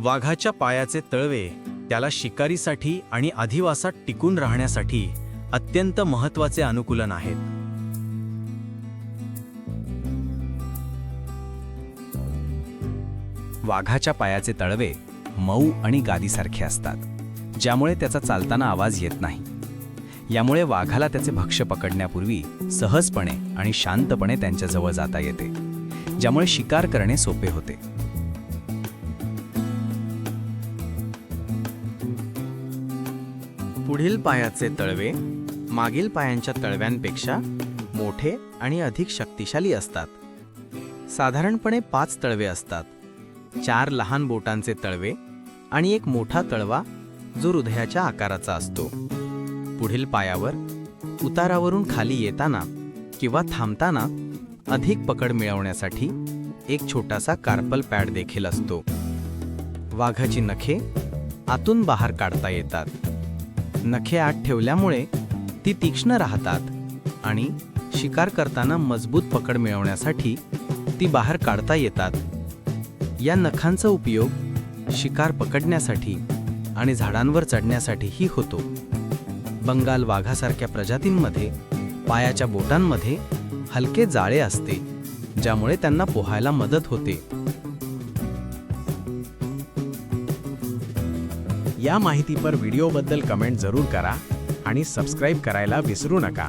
वाघाच्या पायाचे तळवे त्याला शिकारीसाठी आणि अधिवासात टिकून राहण्यासाठी अत्यंत महत्त्वाचे अनुकूलन आहेत. वाघाच्या पायाचे तळवे मऊ आणि गादीसारखे असतात ज्यामुळे त्याचा चालताना आवाज येत नाही. यामुळे वाघाला त्याचे भक्ष्य पकडण्यापूर्वी सहजपणे आणि शांतपणे त्यांच्याजवळ जाता येते ज्यामुळे शिकार करणे सोपे होते. पुढील पायाचे तळवे मागील पायांच्या तळव्यांपेक्षा मोठे आणि अधिक शक्तिशाली असतात. साधारणपणे पाच तळवे असतात. चार लहान बोटांचे तळवे आणि एक मोठा तळवा जो हृदयाच्या आकाराचा असतो. पुढील पायावर उतारावरून खाली येताना किंवा थांबताना अधिक पकड मिळवण्यासाठी एक छोटासा कार्पल पॅड देखील असतो. वाघाची नखे आतून बाहेर काढता येतात. नखे आत ठेवल्यामुळे ती तीक्ष्ण राहतात आणि शिकार करताना मजबूत पकड मिळवण्यासाठी ती बाहेर काढता येतात. या नखांचा उपयोग शिकार पकडण्यासाठी आणि झाडांवर चढण्यासाठीही होतो. बंगाल वाघासारख्या प्रजातींमध्ये पायाच्या बोटांमध्ये हलके जाळे असते ज्यामुळे त्यांना पोहायला मदत होते. या माहितीपर व्हिडिओबद्दल कमेंट जरूर करा आणि सबस्क्राईब करायला विसरू नका.